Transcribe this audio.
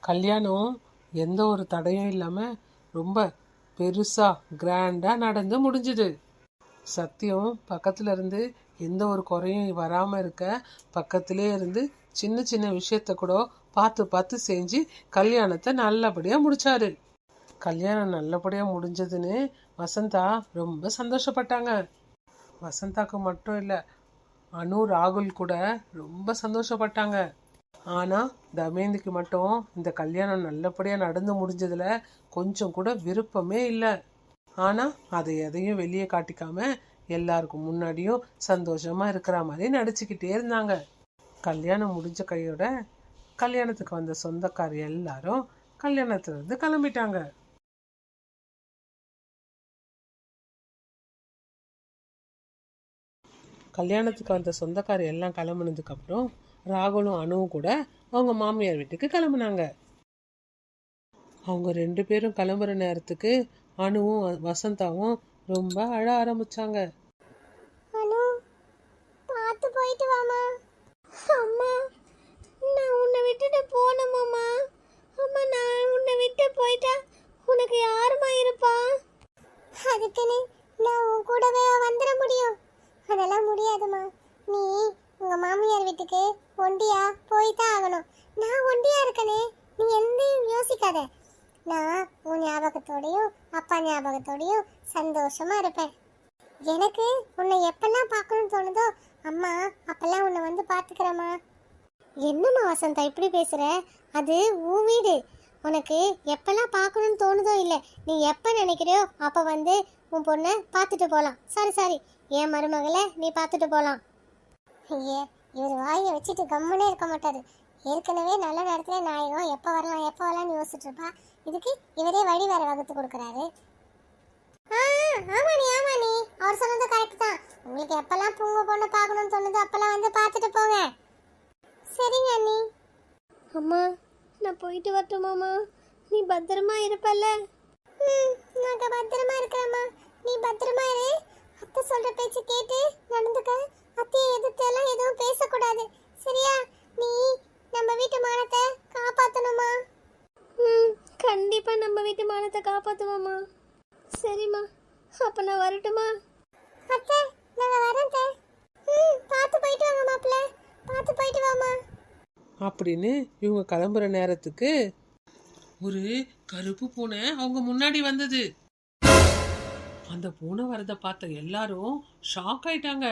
கல்யாணம் எந்த ஒரு தடையும் இல்லாமல் ரொம்ப பெருசாக கிராண்டாக நடந்து முடிஞ்சுது. சத்தியம் பக்கத்தில் இருந்து எந்த ஒரு குறையும் வராமல் இருக்க பக்கத்திலே இருந்து சின்ன சின்ன விஷயத்த கூட பார்த்து பார்த்து செஞ்சு கல்யாணத்தை நல்லபடியாக முடிச்சாரு. கல்யாணம் நல்லபடியாக முடிஞ்சதுன்னு வசந்தா ரொம்ப சந்தோஷப்பட்டாங்க. வசந்தாக்கு மட்டும் இல்லை அனு ராகுல் கூட ரொம்ப சந்தோஷப்பட்டாங்க. ஆனால் தமேந்திக்கு மட்டும் இந்த கல்யாணம் நல்லபடியாக நடந்து முடிஞ்சதில் கொஞ்சம் கூட விருப்பமே இல்லை. ஆனால் அதை எதையும் வெளியே காட்டிக்காம எல்லாருக்கும் முன்னாடியும் சந்தோஷமா இருக்கிற மாதிரி நடிச்சுக்கிட்டே இருந்தாங்க. கல்யாணம் முடிஞ்ச கையோட கல்யாணத்துக்கு வந்த சொந்தக்கார் எல்லாரும் கல்யாணத்துல இருந்து கிளம்பிட்டாங்க. கல்யாணத்துக்கு வந்த சொந்தக்கார் எல்லாம் கிளம்புனதுக்கு அப்புறம் ராகுலும் அணுவும் கூட அவங்க மாமியார் வீட்டுக்கு கிளம்புனாங்க. அவங்க ரெண்டு பேரும் கிளம்புற நேரத்துக்கு அணுவும் வசந்தாவும் ரொம்ப அழ ஆரம்பிச்சாங்க. அனு பார்த்து போயிட்டு வாமா. அம்மா நான் உன்னை விட்டுட்டு போனோமாம்மா அம்மா நான் உன்னை விட்டு போயிட்டா உனக்கு யாருமா இருப்பா? அதுக்குன்னு நான் உன் கூடவே வந்துட முடியும். அதெல்லாம் முடியாதுமா நீ உங்க மாமியார் வீட்டுக்கு ஒண்டியா போய் தான் ஆகணும். நான் ஒண்டியா இருக்கனே. நீ எந்தையும் யோசிக்காத. நான் உன் ஞாபகத்தோடையும் அப்பா ஞாபகத்தோடையும் சந்தோஷமா இருப்பேன். எனக்கு உன்னை எப்பெல்லாம் பார்க்கணும்னு தோணுதோ அம்மா அப்பெல்லாம் உன்னை வந்து பார்த்துக்கிறேம்மா. என்னம்மா வசந்தா இப்படி பேசுகிற அது உன் வீடு. உனக்கு எப்பெல்லாம் பார்க்கணும்னு தோணுதோ இல்லை நீ எப்போ நினைக்கிறியோ அப்போ வந்து உன் பொண்ணை பார்த்துட்டு போகலாம் சாரி சாரி. என் மருமகளை நீ பார்த்துட்டு போகலாம் ஐயே இவர் வாயை வச்சுட்டு கம்முனே இருக்க மாட்டார். ஏற்கனவே நல்ல நேரத்துல நாயகம் எப்போ வரலாம் எப்போ வரலாம்னு யோசிச்சுட்டு இருப்பா. இதுக்கு இவரே வழி வேற வகுத்து கொடுக்குறாரு. ஆமாண்ணி ஆமாண்ணி அவர் சொன்னது கரெக்ட் தான். உங்களுக்கு எப்பெல்லாம் பூங்க பொண்ணு பார்க்கணும்னு தோணுதோ அப்பெல்லாம் வந்து பார்த்துட்டு போங்க. சரிங்க அண்ணி. அம்மா நான் போயிட்டு வரட்டுமாம்மா நீ பத்திரமா இருப்பல்ல? நான் பத்திரமா இருக்கிறேம்மா நீ பத்திரமா இரு. அத்தை சொல்ற பேச்சு கேட்டு நடந்துக்க. அத்தையை எதிர்த்து எல்லாம் எதுவும் பேசக்கூடாது. சரியா? நீ நம்ம வீட்டு மானத்தை காப்பாத்தணுமா ம் கண்டிப்பா நம்ம வீட்டு மானத்தை காப்பாத்துவோம்மா. சரிம்மா. அப்ப நான் வரட்டுமா? அத்தை நாங்க வரோம் ம் பார்த்து போயிட்டு வாங்க மாப்பிள்ள. பார்த்து போயிட்டு வாமா அப்படின்னு இவங்க கிளம்புற நேரத்துக்கு ஒரு கருப்பு பூனை அவங்க முன்னாடி வந்தது. அந்த பூனை வரத பார்த்த எல்லாரும் ஷாக் ஆயிட்டாங்க.